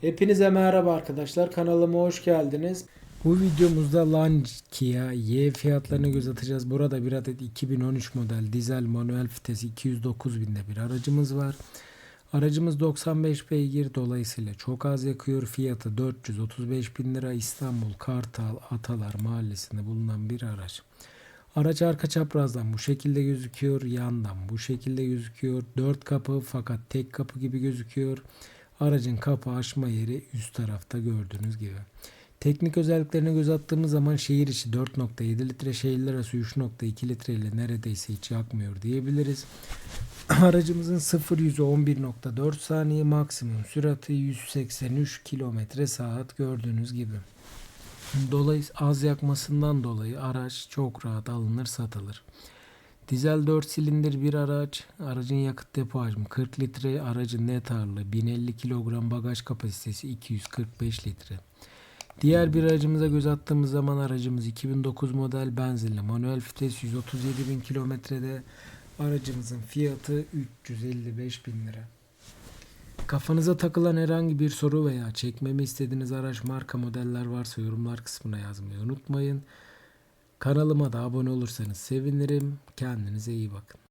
Hepinize merhaba arkadaşlar. Kanalıma hoş geldiniz. Bu videomuzda Lancia Y fiyatlarını göz atacağız. Burada bir adet 2013 model dizel manuel vites 209 binde bir aracımız var. Aracımız 95 beygir dolayısıyla çok az yakıyor. Fiyatı 435 bin lira İstanbul Kartal Atalar mahallesinde bulunan bir araç. Araç arka çaprazdan bu şekilde gözüküyor. Yandan bu şekilde gözüküyor. Dört kapı fakat tek kapı gibi gözüküyor. Aracın kapı açma yeri üst tarafta gördüğünüz gibi. Teknik özelliklerine göz attığımız zaman şehir içi 4.7 litre, şehirler arası 3.2 litre ile neredeyse hiç yakmıyor diyebiliriz. Aracımızın 0 100'ü 11.4 saniye, maksimum sürati 183 km saat gördüğünüz gibi. Dolayısıyla az yakmasından dolayı araç çok rahat alınır satılır. Dizel 4 silindir bir araç. Aracın yakıt depo hacmi 40 litre. Aracın net ağırlığı 1050 kilogram. Bagaj kapasitesi 245 litre. Diğer bir aracımıza göz attığımız zaman aracımız 2009 model benzinli manuel vites 137 bin kilometrede. Aracımızın fiyatı 355 bin lira. Kafanıza takılan herhangi bir soru veya çekmemi istediğiniz araç marka modeller varsa yorumlar kısmına yazmayı unutmayın. Kanalıma da abone olursanız sevinirim. Kendinize iyi bakın.